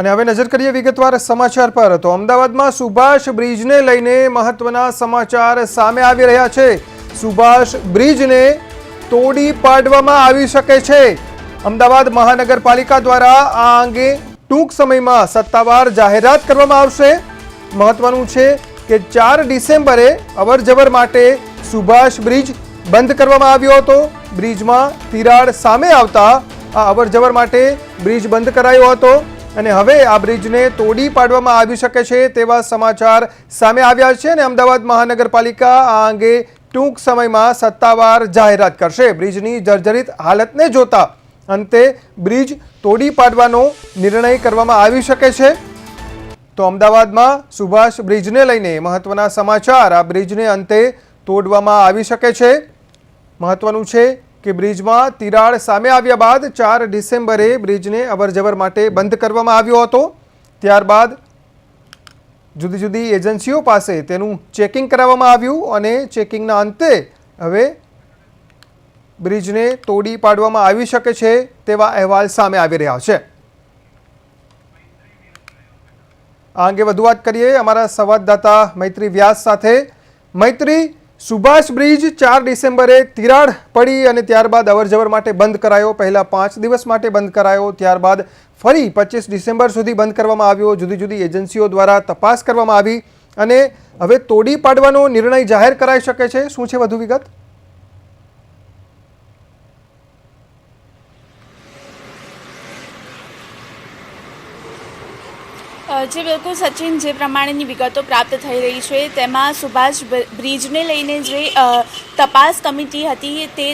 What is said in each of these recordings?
અને હવે નજર કરીએ વિગતવાર સમાચાર પર, તો અમદાવાદમાં સુભાષ બ્રિજને લઈને મહત્વના સમાચાર સામે આવી રહ્યા છે. સુભાષ બ્રિજને તોડી પાડવામાં આવી શકે છે. અમદાવાદ મહાનગરપાલિકા દ્વારા આ અંગે ટૂંક સમયમાં સત્તાવાર જાહેરાત કરવામાં આવશે. મહત્વનું છે કે ચાર ડિસેમ્બરે અવરજવર માટે સુભાષ બ્રિજ બંધ કરવામાં આવ્યો હતો. બ્રિજમાં તિરાડ સામે આવતા આ અવરજવર માટે બ્રિજ બંધ કરાયો હતો. અને હવે આ બ્રિજને તોડી પાડવામાં આવી શકે છે તેવા સમાચાર સામે આવ્યા છે અને અમદાવાદ મહાનગરપાલિકા આ અંગે ટૂંક સમયમાં સત્તાવાર જાહેરાત કરશે. બ્રિજની જર્જરિત હાલતને જોતા અંતે બ્રિજ તોડી પાડવાનો નિર્ણય કરવામાં આવી શકે છે. તો અમદાવાદમાં સુભાષ બ્રિજને લઈને મહત્વના સમાચાર. આ બ્રિજને અંતે તોડવામાં આવી શકે છે. મહત્વનું છે કે બ્રિજમાં તિરાડ સામે આવ્યા બાદ ચાર ડિસેમ્બરે બ્રિજને અવરજવર માટે બંધ કરવામાં આવ્યો હતો. ત્યારબાદ જુદી જુદી એજન્સીઓ પાસે તેનું ચેકિંગ કરાવવામાં આવ્યું અને ચેકિંગના અંતે હવે બ્રિજને તોડી પાડવામાં આવી શકે છે તેવા અહેવાલ સામે આવી રહ્યા છે. આ અંગે વધુ વાત કરીએ અમારા સંવાદદાતા મૈત્રી વ્યાસ સાથે. મૈત્રી સુભાષ બ્રિજ ચાર ડિસેમ્બરે તિરાડ પડી અને ત્યારબાદ અવરજવર માટે બંધ કરાયો. પહેલા પાંચ દિવસ માટે બંધ કરાયો. ત્યારબાદ ફરી પચીસ ડિસેમ્બર સુધી બંધ કરવામાં આવ્યો. જુદી જુદી એજન્સીઓ દ્વારા તપાસ કરવામાં આવી અને હવે તોડી પાડવાનો નિર્ણય જાહેર કરાઈ શકે છે. શું છે વધુ વિગત? જી બિલકુલ સચિન જે પ્રમાણેની વિગતો પ્રાપ્ત થઈ રહી છે, તેમાં સુભાષ બ્રિજને લઈને જે તપાસ કમિટી હતી, તે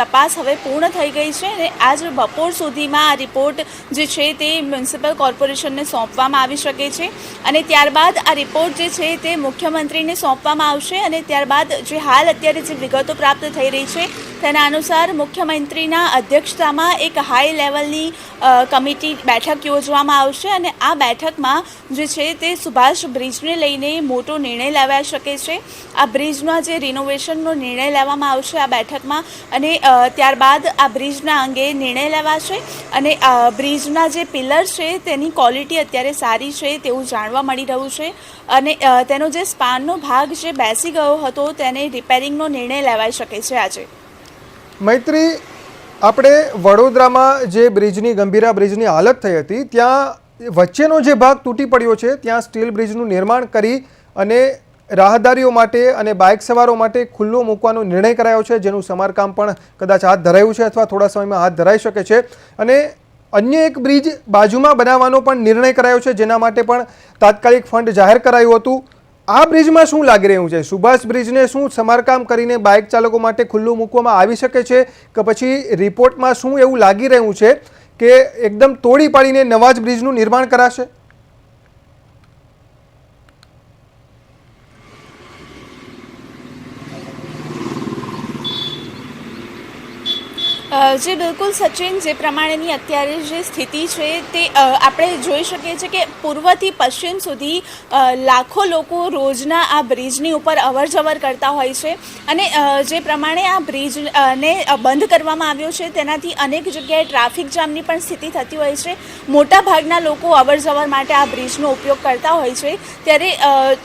તપાસ હવે પૂર્ણ થઈ ગઈ છે અને આજ બપોર સુધીમાં આ રિપોર્ટ જે છે તે મ્યુનિસિપલ કોર્પોરેશનને સોંપવામાં આવી શકે છે. અને ત્યારબાદ આ રિપોર્ટ જે છે તે મુખ્યમંત્રીને સોંપવામાં આવશે અને ત્યારબાદ જે હાલ અત્યારે જે વિગતો પ્રાપ્ત થઈ રહી છે, તેના અનુસાર મુખ્યમંત્રીના અધ્યક્ષતામાં એક હાઈ લેવલની કમિટી બેઠક યોજવામાં આવશે અને આ બેઠકમાં જે છે તે સુભાષ બ્રિજને લઈને મોટો નિર્ણય લેવાઈ શકે છે. આ બ્રિજના જે રિનોવેશનનો નિર્ણય લેવામાં આવશે આ બેઠકમાં અને ત્યારબાદ આ બ્રિજના અંગે નિર્ણય લેવાશે અને બ્રિજના જે પિલર છે તેની ક્વોલિટી અત્યારે સારી છે તેવું જાણવા મળી રહ્યું છે અને તેનો જે સ્પાનનો ભાગ જે બેસી ગયો હતો તેને રિપેરિંગનો નિર્ણય લેવાઈ શકે છે આજે. મૈત્રી, આપણે વડોદરામાં જે બ્રિજની, ગંભીરા બ્રિજની હાલત થઈ હતી, ત્યાં વચ્ચેનો જે ભાગ તૂટી પડ્યો છે, ત્યાં સ્ટીલ બ્રિજનું નિર્માણ કરી અને રાહદારીઓ માટે અને બાઇક સવારો માટે ખુલ્લો મૂકવાનો નિર્ણય કરાયો છે, જેનું સમારકામ પણ કદાચ હાથ ધરાયું છે અથવા થોડા સમયમાં હાથ ધરાઈ શકે છે. અને અન્ય એક બ્રિજ બાજુમાં બનાવવાનો પણ નિર્ણય કરાયો છે, જેના માટે પણ તાત્કાલિક ફંડ જાહેર કરાયું હતું. આ બ્રિજમાં શું લાગી રહ્યું છે? સુભાષ બ્રિજને શું સમારકામ કરીને બાઇક ચાલકો માટે ખુલ્લું મૂકવામાં આવી શકે છે કે પછી રિપોર્ટમાં શું એવું લાગી રહ્યું છે કે એકદમ તોડી પાડીને નવા જ બ્રિજનું નિર્માણ કરાશે? જી બિલકુલ સચિન જે પ્રમાણેની અત્યારે જે સ્થિતિ છે તે આપણે જોઈ શકીએ છીએ કે પૂર્વથી પશ્ચિમ સુધી લાખો લોકો રોજના આ બ્રિજની ઉપર અવર જવર કરતા હોય છે અને જે પ્રમાણે આ બ્રિજ અ, બંધ કરવામાં આવ્યો છે તેનાથી અનેક જગ્યાએ ટ્રાફિક જામની પણ સ્થિતિ થતી હોય છે. મોટા ભાગના લોકો અવર જવર માટે આ બ્રિજનો ઉપયોગ કરતા હોય છે. ત્યારે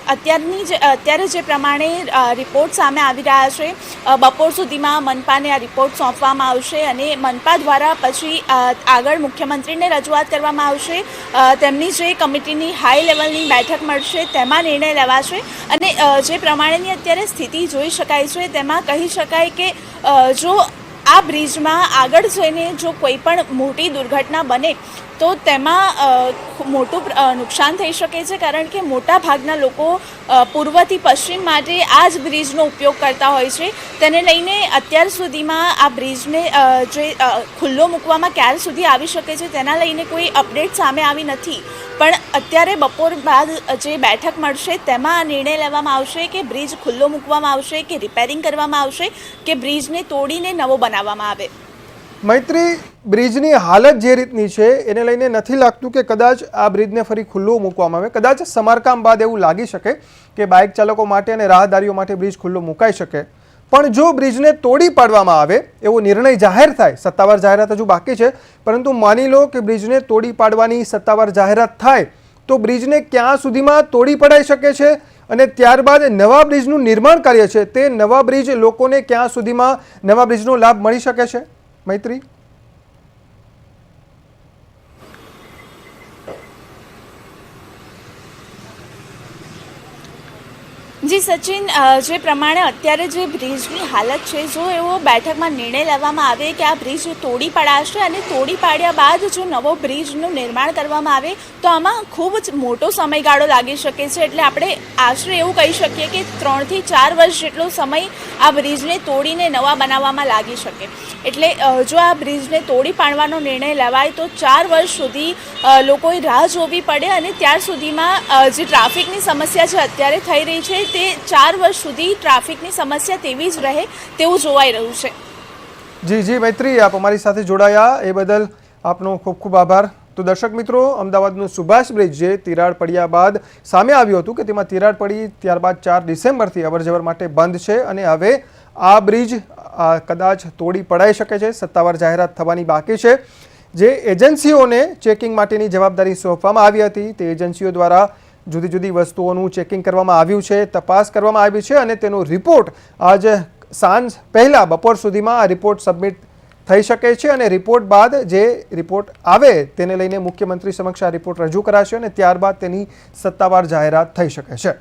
અત્યારની જે અત્યારે જે પ્રમાણે રિપોર્ટ સામે આવી રહ્યા છે બપોર સુધીમાં મનપાને આ રિપોર્ટ સોંપવામાં આવશે. અને મનપા દ્વારા પછી આગળ મુખ્યમંત્રીને રજૂઆત કરવામાં આવશે. તેમની જે કમિટીની હાઈ લેવલની બેઠક મળશે, તેમાં નિર્ણય લેવાશે. અને જે પ્રમાણેની અત્યારે સ્થિતિ જોઈ શકાય છે, તેમાં કહી શકાય કે જો આ બ્રિજમાં આગળ જઈને જો કોઈ પણ મોટી દુર્ઘટના બને તો તેમાં મોટું નુકસાન થઈ શકે છે કારણ કે મોટા ભાગના લોકો પૂર્વથી પશ્ચિમ માટે આ જ બ્રિજનો ઉપયોગ કરતા હોય છે. તેને લઈને અત્યાર સુધીમાં આ બ્રિજને જે ખુલ્લો મૂકવામાં ક્યાર સુધી આવી શકે છે તેના લઈને કોઈ અપડેટ સામે આવી નથી. પણ અત્યારે બપોર બાદ જે બેઠક મળશે તેમાં આ નિર્ણય લેવામાં આવશે કે બ્રિજ ખુલ્લો મૂકવામાં આવશે, કે રિપેરિંગ કરવામાં આવશે, કે બ્રિજને તોડીને નવો બનાવવામાં આવે. મૈત્રી, બ્રિજની હાલત જે રીતની છે, એને લઈને નથી લાગતું કે કદાચ આ બ્રિજને ફરી ખુલ્લો મૂકવામાં આવે. કદાચ સમારકામ બાદ એવું લાગી શકે કે બાઇક ચાલકો માટે અને રાહદારીઓ માટે બ્રિજ ખુલ્લો મુકાઈ શકે. પણ જો બ્રિજને તોડી પાડવામાં આવે, એવો નિર્ણય જાહેર થાય, સત્તાવાર જાહેરાત હજુ બાકી છે, પરંતુ માની લો કે બ્રિજને તોડી પાડવાની સત્તાવાર જાહેરાત થાય, તો બ્રિજને ક્યાં સુધીમાં તોડી પડાઈ શકે છે અને ત્યારબાદ નવા બ્રિજનું નિર્માણ કાર્ય છે, તે નવા બ્રિજ લોકોને ક્યાં સુધીમાં નવા બ્રિજનો લાભ મળી શકે છે? મૈત્રી જી સચિન જે પ્રમાણે અત્યારે જે બ્રિજની હાલત છે, જો એવો બેઠકમાં નિર્ણય લેવામાં આવે કે આ બ્રિજ તોડી પડાશે અને તોડી પાડ્યા બાદ જો નવો બ્રિજનું નિર્માણ કરવામાં આવે, તો આમાં ખૂબ જ મોટો સમયગાળો લાગી શકે છે. એટલે આપણે આશરે એવું કહી શકીએ કે ત્રણથી ચાર વર્ષ જેટલો સમય આ બ્રિજને તોડીને નવા બનાવવામાં લાગી શકે. એટલે જો આ બ્રિજને તોડી પાડવાનો નિર્ણય લેવાય, તો ચાર વર્ષ સુધી લોકોએ રાહ જોવી પડે અને ત્યાર સુધીમાં જે ટ્રાફિકની સમસ્યા છે, અત્યારે થઈ રહી છે, તે ચાર વર્ષ સુધી ટ્રાફિકની સમસ્યા તેવી જ રહે તેવું જોવાઈ રહ્યું છે. જી જી, મૈત્રી, આપ અમારી સાથે જોડાયા. એ બદલ આપનો ખૂબ ખૂબ આભાર. તો દર્શક મિત્રો, અમદાવાદનું સુભાષ બ્રિજ જે તિરાડ પડ્યા બાદ સામે આવ્યું હતું કે તેમાં તિરાડ પડી ત્યારબાદ ચાર ડિસેમ્બરથી અવરજવર માટે બંધ છે અને હવે આ બ્રિજ કદાચ તોડી પડાઈ શકે છે, સત્તાવાર જાહેરાત થવાની બાકી છે. જે એજન્સીઓને ચેકિંગ માટેની જવાબદારી સોંપવામાં આવી હતી, તે એજન્સીઓ દ્વારા જુદી જુદી વસ્તુઓનું ચેકિંગ કરવામાં આવ્યું છે, તપાસ કરવામાં આવી છે અને તેનો રિપોર્ટ આજ સાંજ પહેલાં બપોર સુધીમાં આ રિપોર્ટ સબમિટ થઈ શકે છે અને રિપોર્ટ બાદ જે રિપોર્ટ આવે તેને લઈને મુખ્યમંત્રી સમક્ષ આ રિપોર્ટ રજૂ કરાશે અને ત્યારબાદ તેની સત્તાવાર જાહેરાત થઈ શકે છે.